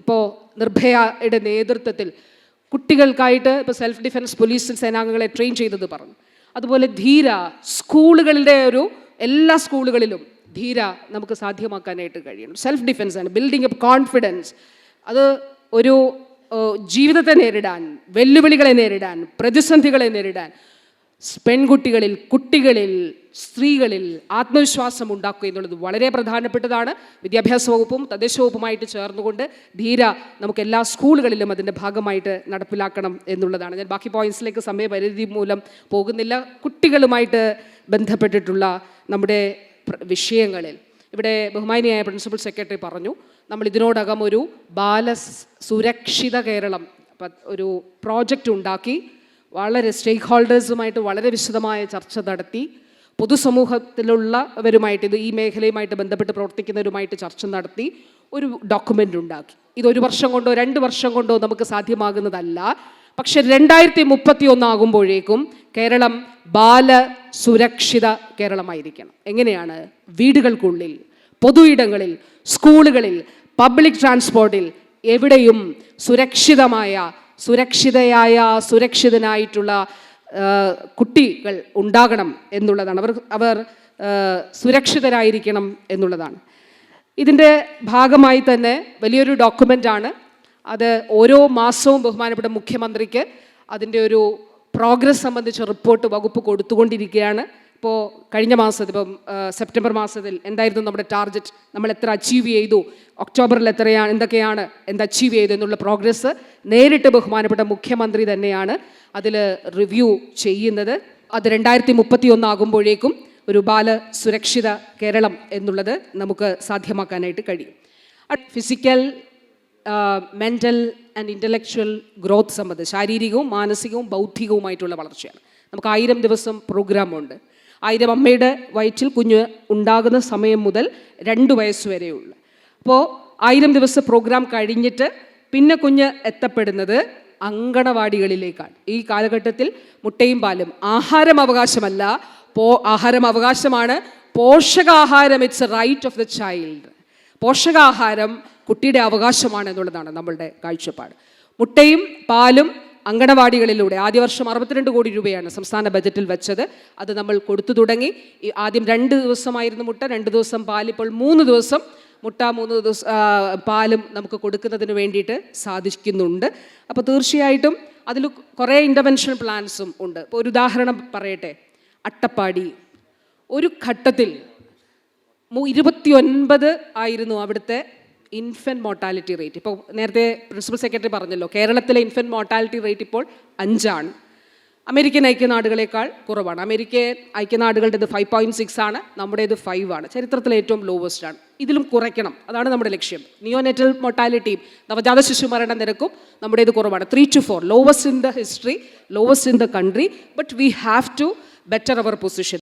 ഇപ്പോൾ നിർഭയയുടെ നേതൃത്വത്തിൽ കുട്ടികൾക്കായിട്ട് ഇപ്പോൾ സെൽഫ് ഡിഫൻസ് പോലീസ് സേനാംഗങ്ങളെ ട്രെയിൻ ചെയ്തത് പറഞ്ഞു. അതുപോലെ ധീര സ്കൂളുകളുടെ ഒരു എല്ലാ സ്കൂളുകളിലും ധീര നമുക്ക് സാധ്യമാക്കാനായിട്ട് കഴിയണം. സെൽഫ് ഡിഫൻസ് ആണ് ബിൽഡിംഗ് അപ്പ് കോൺഫിഡൻസ് അത് ഒരു ജീവിതത്തെ നേരിടാൻ വെല്ലുവിളികളെ നേരിടാൻ പ്രതിസന്ധികളെ നേരിടാൻ പെൺകുട്ടികളിൽ കുട്ടികളിൽ സ്ത്രീകളിൽ ആത്മവിശ്വാസം ഉണ്ടാക്കുക എന്നുള്ളത് വളരെ പ്രധാനപ്പെട്ടതാണ്. വിദ്യാഭ്യാസ വകുപ്പും തദ്ദേശ വകുപ്പുമായിട്ട് ചേർന്നുകൊണ്ട് ധീര നമുക്ക് എല്ലാ സ്കൂളുകളിലും അതിന്റെ ഭാഗമായിട്ട് നടപ്പിലാക്കണം എന്നുള്ളതാണ്. ഞാൻ ബാക്കി പോയിന്റ്സിലേക്ക് സമയപരിധി മൂലം പോകുന്നില്ല. കുട്ടികളുമായിട്ട് ബന്ധപ്പെട്ടിട്ടുള്ള നമ്മുടെ വിഷയങ്ങളിൽ. ഇവിടെ ബഹുമാനിയായ പ്രിൻസിപ്പൽ സെക്രട്ടറി പറഞ്ഞു നമ്മൾ ഇതിനോടകം ഒരു ബാല സുരക്ഷിത കേരളം ഒരു പ്രോജക്റ്റ് ഉണ്ടാക്കി. വളരെ സ്റ്റേക്ക് ഹോൾഡേഴ്സുമായിട്ട് വളരെ വിശദമായ ചർച്ച നടത്തി. പൊതുസമൂഹത്തിലുള്ളവരുമായിട്ട് ഇത് ഈ മേഖലയുമായിട്ട് ബന്ധപ്പെട്ട് പ്രവർത്തിക്കുന്നവരുമായിട്ട് ചർച്ച നടത്തി. ഒരു ഡോക്യുമെന്റ് ഉണ്ടാക്കി. ഇത് ഒരു വർഷം കൊണ്ടോ രണ്ട് വർഷം കൊണ്ടോ നമുക്ക് സാധ്യമാകുന്നതല്ല. പക്ഷെ രണ്ടായിരത്തി മുപ്പത്തി ഒന്നാകുമ്പോഴേക്കും കേരളം ബാല സുരക്ഷിത കേരളമായിരിക്കണം. എങ്ങനെയാണ്? വീടുകൾക്കുള്ളിൽ പൊതു ഇടങ്ങളിൽ സ്കൂളുകളിൽ പബ്ലിക് ട്രാൻസ്പോർട്ടിൽ എവിടെയും സുരക്ഷിതമായ സുരക്ഷിതയായ സുരക്ഷിതനായിട്ടുള്ള കുട്ടികൾ ഉണ്ടാകണം എന്നുള്ളതാണ്. അവർ അവർ സുരക്ഷിതരായിരിക്കണം എന്നുള്ളതാണ്. ഇതിന്റെ ഭാഗമായി തന്നെ വലിയൊരു ഡോക്യുമെന്റാണ്. അത് ഓരോ മാസവും ബഹുമാനപ്പെട്ട മുഖ്യമന്ത്രിക്ക് അതിന്റെ ഒരു പ്രോഗ്രസ് സംബന്ധിച്ച റിപ്പോർട്ട് വകുപ്പ് കൊടുത്തുകൊണ്ടിരിക്കുകയാണ്. ഇപ്പോൾ കഴിഞ്ഞ മാസത്തിൽ ഇപ്പം സെപ്റ്റംബർ മാസത്തിൽ എന്തായിരുന്നു നമ്മുടെ ടാർഗറ്റ് നമ്മൾ എത്ര അച്ചീവ് ചെയ്തു? ഒക്ടോബറിൽ എത്രയാണ് എന്തൊക്കെയാണ് എന്ത് അച്ചീവ് ചെയ്തു എന്നുള്ള പ്രോഗ്രസ് നേരിട്ട് ബഹുമാനപ്പെട്ട മുഖ്യമന്ത്രി തന്നെയാണ് അതിൽ റിവ്യൂ ചെയ്യുന്നത്. അത് രണ്ടായിരത്തി മുപ്പത്തി ഒന്നാകുമ്പോഴേക്കും ഒരു ബാല സുരക്ഷിത കേരളം എന്നുള്ളത് നമുക്ക് സാധ്യമാക്കാനായിട്ട് കഴിയും. Physical mental and intellectual growth സംബന്ധിച്ച് ശാരീരികവും മാനസികവും ബൗദ്ധികവുമായിട്ടുള്ള വളർച്ചയാണ്. നമുക്ക് ആയിരം ദിവസം പ്രോഗ്രാമുണ്ട് ആയിരം അമ്മയുടെ വയറ്റിൽ കുഞ്ഞ് ഉണ്ടാകുന്ന സമയം മുതൽ രണ്ട് വയസ്സ് വരെയുള്ള. അപ്പോൾ ആയിരം ദിവസ പ്രോഗ്രാം കഴിഞ്ഞിട്ട് പിന്നെ കുഞ്ഞ് എത്തപ്പെടുന്നത് അങ്കണവാടികളിലേക്കാണ്. ഈ കാലഘട്ടത്തിൽ മുട്ടയും പാലും ആഹാരം അവകാശമല്ല. പോ ആഹാരം അവകാശമാണ്. പോഷകാഹാരം it's a right of the child പോഷകാഹാരം കുട്ടിയുടെ അവകാശമാണ് എന്നുള്ളതാണ് നമ്മളുടെ കാഴ്ചപ്പാട്. മുട്ടയും പാലും അങ്കണവാടികളിലൂടെ. ആദ്യ വർഷം അറുപത്തിരണ്ട് കോടി രൂപയാണ് സംസ്ഥാന ബജറ്റിൽ വെച്ചത്. അത് നമ്മൾ കൊടുത്തു തുടങ്ങി. ആദ്യം രണ്ട് ദിവസമായിരുന്നു മുട്ട രണ്ട് ദിവസം പാൽ. ഇപ്പോൾ മൂന്ന് ദിവസം മുട്ട മൂന്ന് ദിവസം പാലും നമുക്ക് കൊടുക്കുന്നതിന് വേണ്ടിയിട്ട് സാധിക്കുന്നുണ്ട്. അപ്പോൾ തീർച്ചയായിട്ടും അതിൽ കുറേ ഇന്റർവെൻഷൻ പ്ലാൻസും ഉണ്ട്. ഇപ്പോൾ ഒരു ഉദാഹരണം പറയട്ടെ. അട്ടപ്പാടി. ഒരു ഘട്ടത്തിൽ ഇരുപത്തിയൊൻപത് ആയിരുന്നു അവിടുത്തെ ഇൻഫന്റ് മോർട്ടാലിറ്റി റേറ്റ് ഇപ്പോൾ നേരത്തെ പ്രിൻസിപ്പൽ സെക്രട്ടറി പറഞ്ഞല്ലോ കേരളത്തിലെ ഇൻഫന്റ് മോർട്ടാലിറ്റി റേറ്റ് ഇപ്പോൾ അഞ്ചാണ്. അമേരിക്കൻ ഐക്യനാടുകളേക്കാൾ കുറവാണ്. അമേരിക്കൻ ഐക്യനാടുകളുടേത് ഫൈവ് പോയിന്റ് സിക്സ് ആണ് നമ്മുടേത് ഫൈവ് ആണ്. ചരിത്രത്തിലെ ഏറ്റവും ലോവസ്റ്റ് ആണ്. ഇതിലും കുറയ്ക്കണം. അതാണ് നമ്മുടെ ലക്ഷ്യം. നിയോനെറ്റൽ മോർട്ടാലിറ്റിയും നവജാത ശിശു മരണ നിരക്കും നമ്മുടേത് കുറവാണ്. Three two four lowest in the history lowest in the country but we have to better our position